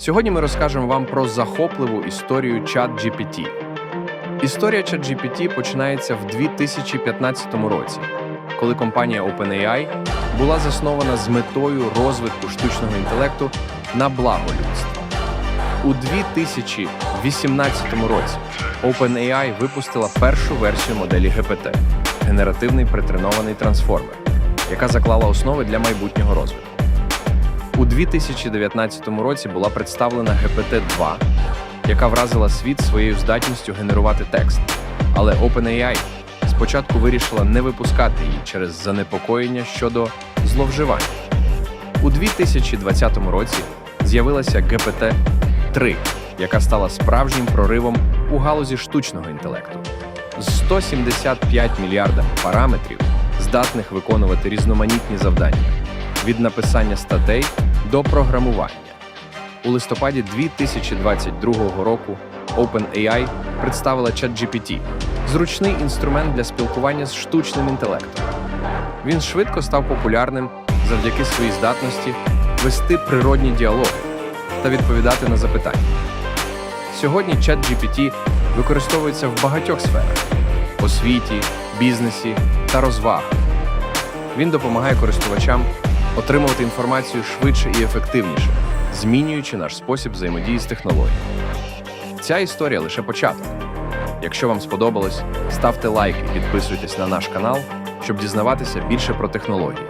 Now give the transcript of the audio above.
Сьогодні ми розкажемо вам про захопливу історію ChatGPT. Історія ChatGPT починається в 2015 році, коли компанія OpenAI була заснована з метою розвитку штучного інтелекту на благо людства. У 2018 році OpenAI випустила першу версію моделі GPT – генеративний притренований трансформер, яка заклала основи для майбутнього розвитку. У 2019 році була представлена GPT-2, яка вразила світ своєю здатністю генерувати текст. Але OpenAI спочатку вирішила не випускати її через занепокоєння щодо зловживань. У 2020 році з'явилася GPT-3, яка стала справжнім проривом у галузі штучного інтелекту. З 175 мільярдами параметрів, здатних виконувати різноманітні завдання від написання статей до програмування. У листопаді 2022 року OpenAI представила ChatGPT – зручний інструмент для спілкування з штучним інтелектом. Він швидко став популярним завдяки своїй здатності вести природні діалоги та відповідати на запитання. Сьогодні ChatGPT використовується в багатьох сферах освіті, бізнесі та розвагах. Він допомагає користувачам отримувати інформацію швидше і ефективніше, змінюючи наш спосіб взаємодії з технологією. Ця історія лише початок. Якщо вам сподобалось, ставте лайк і підписуйтесь на наш канал, щоб дізнаватися більше про технології.